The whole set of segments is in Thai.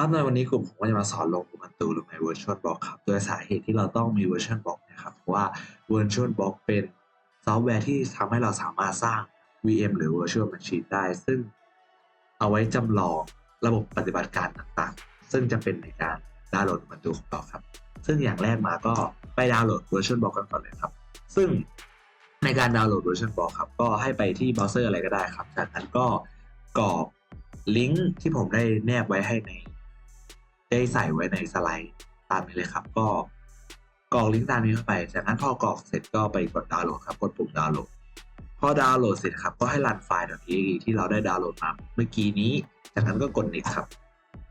ครับในวันนี้กลุ่มผมก็จะมาสอนลง Ubuntu หรือใน VirtualBox ครับ โดยสาเหตุที่เราต้องมี VirtualBox นะครับ เพราะว่า VirtualBox เป็นซอฟต์แวร์ที่ทำให้เราสามารถสร้าง VM หรือ Virtual Machine ได้ ซึ่งเอาไว้จำลองระบบปฏิบัติการต่างๆ ซึ่งจะเป็นในการดาวน์โหลด Ubuntu ของเราครับ ซึ่งอย่างแรกมาก็ไปดาวน์โหลด VirtualBox กันก่อนเลยครับ ซึ่งในการดาวน์โหลด VirtualBox ครับ ก็ให้ไปที่เบราว์เซอร์อะไรก็ได้ครับ จากนั้นก็กรอกลิงก์ที่ผมได้แนบไว้ให้ใน ได้ใส่ไว้ในสไลด์ตามนี้เลยครับ ก็กรอกลิงก์ตามนี้เข้าไป จากนั้นพอกรอกเสร็จก็ไปกดดาวน์โหลดครับ กดปุ่มดาวน์โหลด พอดาวน์โหลดเสร็จครับ ก็ให้รันไฟล์ .exe ที่เราได้ดาวน์โหลดมาเมื่อกี้นี้ จากนั้นก็กด next ครับ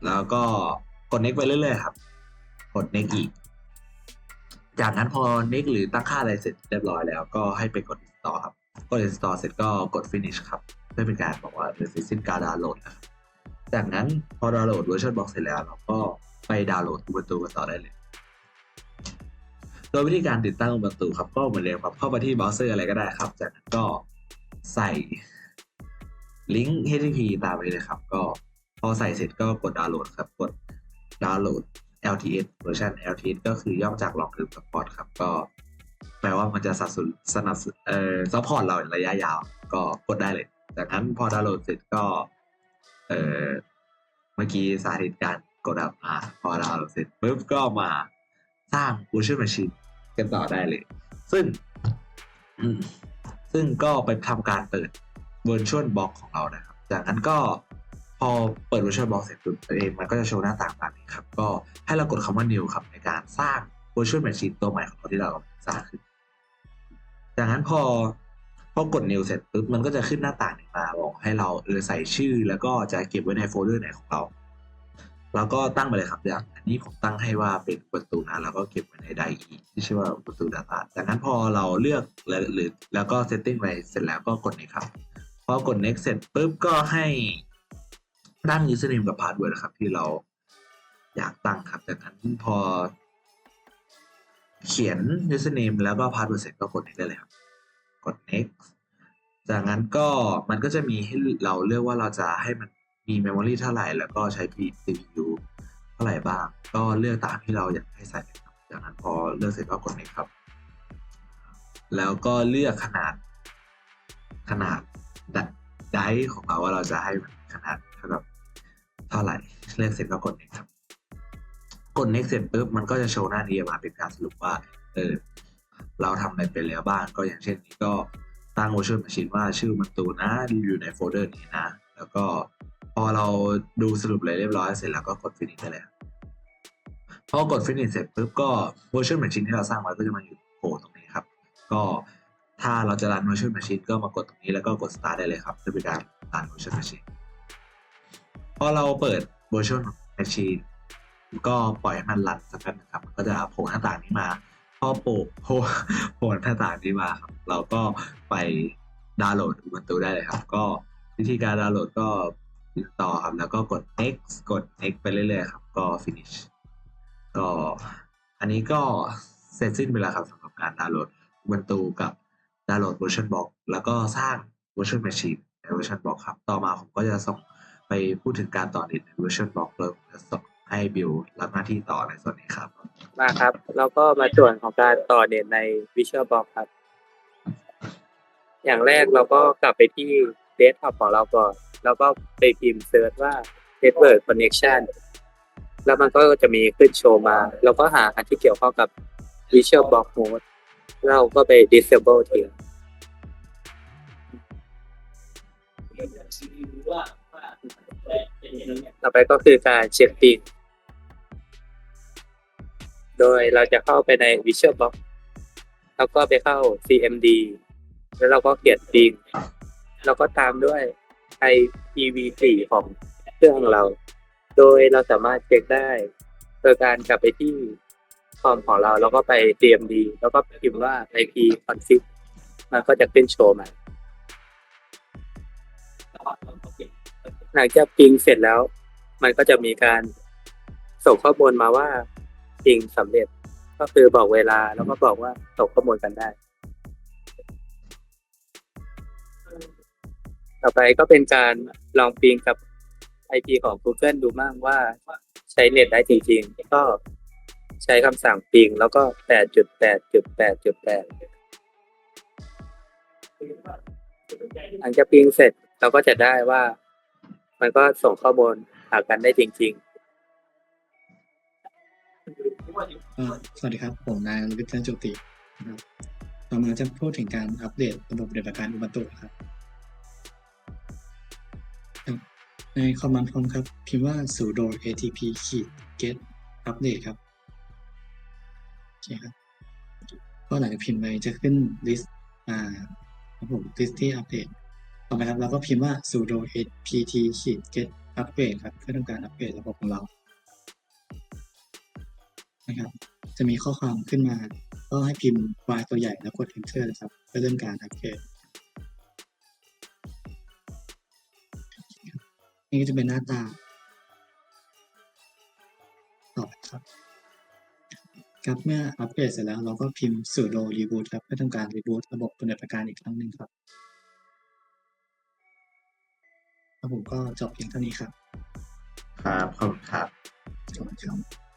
แล้วก็กด next ไปเรื่อยๆครับ กด next อีก จากนั้นพอ next หรือตั้งค่าอะไรเสร็จเรียบร้อยแล้ว ก็ให้ไปกด install ครับ กด install เสร็จก็กด finish ครับ เพื่อเป็นการบอกว่าเสร็จสิ้นการดาวน์โหลดนะครับ จากนั้นพอดาวน์โหลด VirtualBox เสร็จแล้ว เราก็ไปดาวน์โหลด Ubuntu กันต่อได้เลย โดยวิธีการติดตั้ง Ubuntu ครับก็เหมือนเดิมครับเข้าไปที่เบราว์เซอร์อะไรก็ได้ครับ จากนั้นก็ใส่ลิงก์ HTTP ตามไปเลยครับ ก็พอใส่เสร็จก็กดดาวน์โหลดครับกดดาวน์โหลด LTS เวอร์ชัน LTS ก็คือย่อมาจาก Long Term Support ครับ ก็แปลว่ามันจะสนับสนุนสนับสนุนเอ่อซัพพอร์ตเราระยะยาว ก็กดได้เลย จากนั้นพอดาวน์โหลดเสร็จก็ เออเมื่อกี้สาธิตการกดอัพมาพอดาเสร็จปุ๊บก็มาสร้าง Virtual Machine กันต่อได้เลย ซึ่งซึ่งก็ไปทำการเปิด Virtual Box ของเรานะครับ จากนั้นก็พอเปิด Virtual Box เสร็จปุ๊บเองมันก็จะโชว์หน้าต่างแบบนี้ครับ ก็ให้เรากดคำว่า New ครับในการสร้าง Virtual Machine ตัวใหม่ของเราที่เรากำลังสร้างขึ้น จากนั้นพอ พอกด new เสร็จปุ๊บมันก็จะขึ้นหน้าต่างมาบอกให้เราเออใส่ชื่อ แล้วก็จะเก็บไว้ในโฟลเดอร์ไหนของเราแล้วก็ตั้งไปเลยครับอย่างอันนี้ผมตั้งให้ว่าเป็นประตูนะแล้วก็เก็บไว้ในไดอีที่ชื่อว่าประตู Data จากนั้นพอเราเลือกแล้วหรือแล้วก็ setting ไปเสร็จแล้วก็กด next ครับพอกด next เสร็จปุ๊บก็ให้ตั้ง username กับ password ครับที่เราอยากตั้งครับจากนั้นพอ เขียน username แล้วก็ password เสร็จก็กด next ได้เลยครับ ด next จากนั้นก็มันก็จะมีให้เราเลือกว่าเราจะให้มันมี memory เท่าไหร่ แล้วก็ใช้ CPU เท่าไหร่บ้าง ก็เลือกตามที่เราอยากให้ใส่ครับจากนั้นพอเลือกเสร็จก็กด next ครับ แล้วก็เลือกขนาดขนาดไดร์ของเราว่าเราจะให้มันขนาดเท่ากับเท่าไหร่ เลือกเสร็จก็กด next ครับ กด next เสร็จปุ๊บมันก็จะโชว์หน้านี้มาเป็นการสรุปว่าเออ เราทำอะไรไปแล้วบ้างก็อย่างเช่นนี้ก็ตั้ง virtual machine ว่าชื่อมันตูนะอยู่ในโฟลเดอร์นี้นะ แล้วก็พอเราดูสรุปอะไรเรียบร้อยเสร็จแล้วก็กด finish ได้เลยครับพอกด finish เสร็จปุ๊บก็ virtual machine ที่เราสร้างไว้ก็จะมาอยู่โผล่ตรงนี้ครับ ก็ถ้าเราจะรัน virtual machine ก็มากดตรงนี้แล้วก็กด start ได้เลยครับเพื่อเป็นการรัน virtual machine พอเราเปิด virtual machine ก็ปล่อยให้มันรันสักแป๊บนึงครับมันก็จะโผล่หน้าต่างนี้มา พ่อโผล่โผล่โผล่หน้าต่างนี้มาครับเราก็ไปดาวน์โหลด Ubuntu ได้เลยครับ ก็วิธีการดาวน์โหลดก็ติดต่อครับแล้วก็กด x กด x ไปเรื่อยๆครับ ก็ finish ก็อันนี้ก็เสร็จสิ้นไปแล้วครับสำหรับการดาวน์โหลด Ubuntu กับดาวน์โหลด VirtualBox แล้วก็สร้าง Virtual Machine ใน VirtualBox ครับ ต่อมาผมก็จะส่งไปพูดถึงการต่อเน็ตใน VirtualBox เลยจะส่งให้บิวรับหน้าที่ต่อในส่วนนี้ครับ มาครับ แล้วก็มาส่วนของการต่อเน็ตใน Visual Box ครับ อย่างแรกเราก็กลับไปที่เดสก์ท็อปของเราก่อน แล้วก็ไปพิมพ์เซิร์ชว่า Network Connection แล้วมันก็จะมีขึ้นโชว์มาเราก็หาอันที่เกี่ยวข้องกับ Visual Box Mode เราก็ไป disable ทิ้งต่อไปก็คือการเช็คปิง โดยเราจะเข้าไปใน Visual Box แล้วก็ไปเข้า CMD แล้วเราก็เขียนปิงแล้วก็ตามด้วย IPv4 ของเครื่องเรา โดยเราสามารถเช็คได้โดยการกลับไปที่คอมของเราแล้วก็ไป CMD แล้วก็พิมพ์ว่า IP config มันก็จะขึ้นโชว์มาหลังจากปิงเสร็จแล้ว มันก็จะมีการส่งข้อมูลมาว่า ปิงสำเร็จ ก็คือบอกเวลาแล้วก็บอกว่าส่งข้อมูลกันได้ ต่อไปก็เป็นการลองปิงกับ IP ของ Google ดูมั่งว่าใช้เน็ตได้จริงๆ ก็ใช้คำสั่งปิงแล้วก็แปดจุดแปดจุดแปดจุดแปดหลังจากปิงเสร็จเราก็จะได้ว่า มันก็ส่งข้อมูลหากันได้จริงเสวัสดีครับ ผมนายอนุวิทย์จุตินะครับต่อมาจะพูดถึงการอัปเดตระบบปฏิบัติการอุบัตุครับครับในคอมมานด์พรอมครับ พิมพ์ว่า sudo atp ขีด get update ครับโอเคครับก็หลังจากพิมพ์ไปจะขึ้น list อ่าครับผม list ที่อัปเดตต่อไปครับเราก็พิมพ์ว่า sudo apt ขีด get upgrade ครับ เพื่อทำการอัปเกรดระบบของเรา นะครับจะมีข้อความขึ้นมา ก็ให้พิมพ์ y ตัวใหญ่แล้วกด enter นะครับเพื่อเริ่มการอัปเกรดนี่ก็จะเป็นหน้าตาต่อไปครับครับเมื่ออัปเกรดเสร็จแล้วเราก็พิมพ์ sudo reboot ครับเพื่อทำการ reboot ระบบปฏิบัติการอีกครั้งหนึ่งครับแล้วผมก็จบเพียงเท่านี้ครับ ครับขอบคุณครับขอบคุณครับ